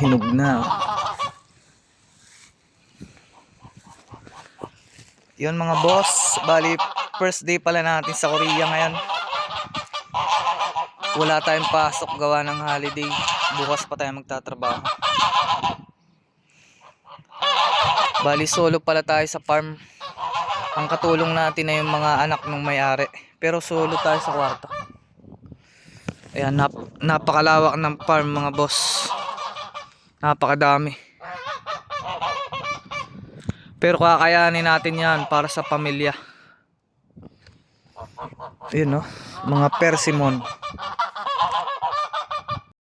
hinog na. Yun mga boss, bali first day pala natin sa Korea ngayon. Wala tayong pasok gawa ng holiday. Bukas pa tayo magtatrabaho. Bali solo pala tayo sa farm. Ang katulong natin na yung mga anak ng may-ari. Pero solo tayo sa kwarto. Ayan, nap napakalawak ng farm mga boss. Napakadami. Pero kakayanin natin yan para sa pamilya. Ayun no, mga persimmon.